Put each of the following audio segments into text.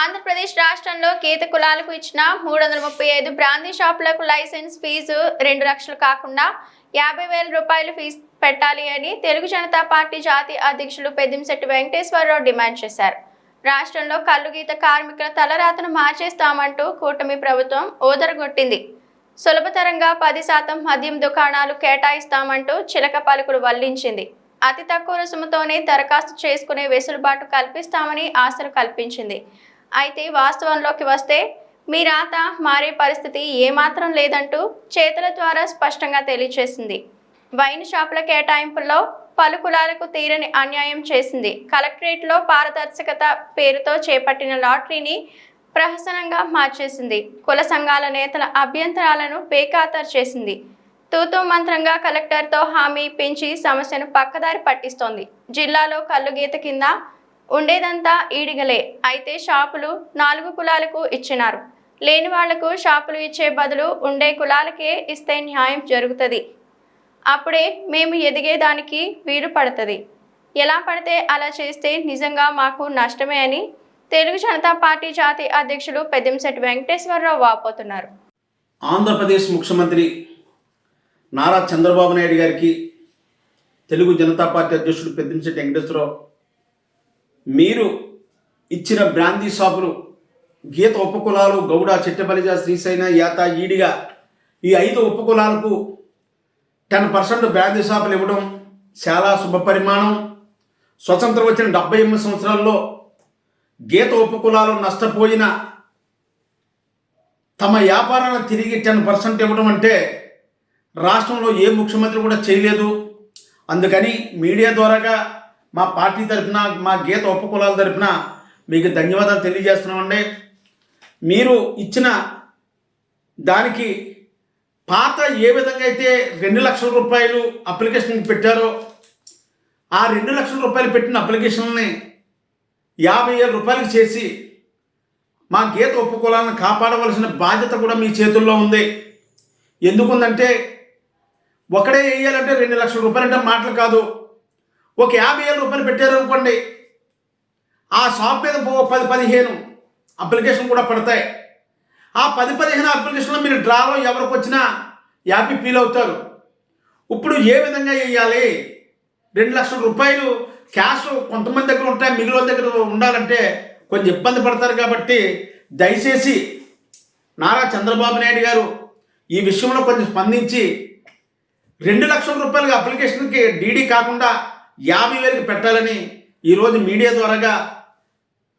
ఆంధ్రప్రదేశ్ రాష్ట్రంలో గీత కులాలకు ఇచ్చిన మూడు వందల ముప్పై ఐదు బ్రాందీ షాపులకు లైసెన్స్ ఫీజు రెండు లక్షలు కాకుండా యాభై వేల రూపాయలు ఫీజు పెట్టాలి అని తెలుగు జనతా పార్టీ జాతీయ అధ్యక్షులు పెద్దింశెట్టి వెంకటేశ్వరరావు డిమాండ్ చేశారు. రాష్ట్రంలో కల్లు గీత కార్మికుల తలరాతను మార్చేస్తామంటూ కూటమి ప్రభుత్వం ఓదరగొట్టింది. సులభతరంగా పది శాతం మద్యం దుకాణాలు కేటాయిస్తామంటూ చిలక పలుకులు వల్లించింది. అతి తక్కువ రుసుముతోనే దరఖాస్తు చేసుకునే వెసులుబాటు కల్పిస్తామని ఆశలు కల్పించింది. అయితే వాస్తవంలోకి వస్తే మీ రాత మారే పరిస్థితి ఏమాత్రం లేదంటూ చేతుల ద్వారా స్పష్టంగా తెలియచేసింది. వైన్ షాపుల కేటాయింపుల్లో పలు కులాలకు తీరని అన్యాయం చేసింది. కలెక్టరేట్లో పారదర్శకత పేరుతో చేపట్టిన లాటరీని ప్రహసనంగా మార్చేసింది. కుల సంఘాల నేతల అభ్యంతరాలను బేఖాతరు చేసింది. తూతూ మంత్రంగా కలెక్టర్తో హామీ పెంచి సమస్యను పక్కదారి పట్టిస్తోంది. జిల్లాలో కల్లు గీత కింద ఉండేదంతా ఈడిగలే. అయితే షాపులు నాలుగు కులాలకు ఇచ్చినారు. లేని వాళ్ళకు షాపులు ఇచ్చే బదులు ఉండే కులాలకే ఇస్తే న్యాయం జరుగుతుంది. అప్పుడే మేము ఎదిగేదానికి వీలు పడుతుంది. ఎలా పడితే అలా చేస్తే నిజంగా మాకు నష్టమే అని తెలుగు జనతా పార్టీ జాతీయ అధ్యక్షులు పెద్దంశెట్టి వెంకటేశ్వరరావు వాపోతున్నారు. ఆంధ్రప్రదేశ్ ముఖ్యమంత్రి నారా చంద్రబాబు నాయుడు గారికి తెలుగు జనతా పార్టీ అధ్యక్షుడు పెద్దంశెట్టి వెంకటేశ్వరరావు మీరు ఇచ్చిన బ్రాందీ షాపులు గీత ఉపకులాలు గౌడ చెట్టబలిజ శ్రీశైన యాత ఈడిగా ఈ ఐదు ఉపకులాలకు టెన్ పర్సెంట్ బ్రాందీ షాపులు ఇవ్వడం చాలా శుభ పరిమాణం. స్వతంత్రం వచ్చిన డెబ్బై ఎనిమిది సంవత్సరాల్లో గీత ఉపకులాలు నష్టపోయిన తమ వ్యాపారాన్ని తిరిగి టెన్ పర్సెంట్ ఇవ్వడం అంటే రాష్ట్రంలో ఏ ముఖ్యమంత్రి కూడా చేయలేదు. అందుకని మీడియా ద్వారాగా మా పార్టీ తరఫున మా గీత ఉపకులాల తరఫున మీకు ధన్యవాదాలు తెలియజేస్తున్నామండి. మీరు ఇచ్చిన దానికి పాత ఏ విధంగా అయితే రెండు లక్షల రూపాయలు అప్లికేషన్ పెట్టారో ఆ రెండు లక్షల రూపాయలు పెట్టిన అప్లికేషన్ని యాభై వేల రూపాయలకు చేసి మా గీత ఉపకులాలను కాపాడవలసిన బాధ్యత కూడా మీ చేతుల్లో ఉంది. ఎందుకుందంటే ఒకడే వేయాలంటే రెండు లక్షల రూపాయలు అంటే మాటలు కాదు. ఒక యాభై ఏళ్ళ రూపాయలు పెట్టారు అనుకోండి. ఆ షాప్ మీద పది పదిహేను అప్లికేషన్ కూడా పడతాయి. ఆ పది పదిహేను అప్లికేషన్లో మీరు డ్రాలో ఎవరికి వచ్చినా యాపీ ఫీల్ అవుతారు. ఇప్పుడు ఏ విధంగా వేయాలి రెండు లక్షల రూపాయలు క్యాష్ కొంతమంది దగ్గర ఉంటాయి మిగిలిన దగ్గర ఉండాలంటే కొంచెం ఇబ్బంది పడతారు కాబట్టి దయచేసి నారా చంద్రబాబు నాయుడు గారు ఈ విషయంలో కొంచెం స్పందించి రెండు లక్షల రూపాయలకి అప్లికేషన్కి డీడీ కాకుండా యాభై వేలకు పెట్టాలని ఈరోజు మీడియా ద్వారాగా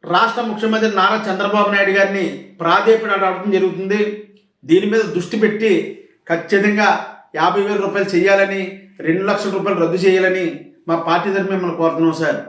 రాష్ట్ర ముఖ్యమంత్రి నారా చంద్రబాబు నాయుడు గారిని ప్రాధేయపడి అడగడం జరుగుతుంది. దీని మీద దృష్టి పెట్టి ఖచ్చితంగా యాభై వేల రూపాయలు చేయాలని రెండు లక్షల రూపాయలు రద్దు చేయాలని మా పార్టీ తరఫు మిమ్మల్ని కోరుతున్నాం సార్.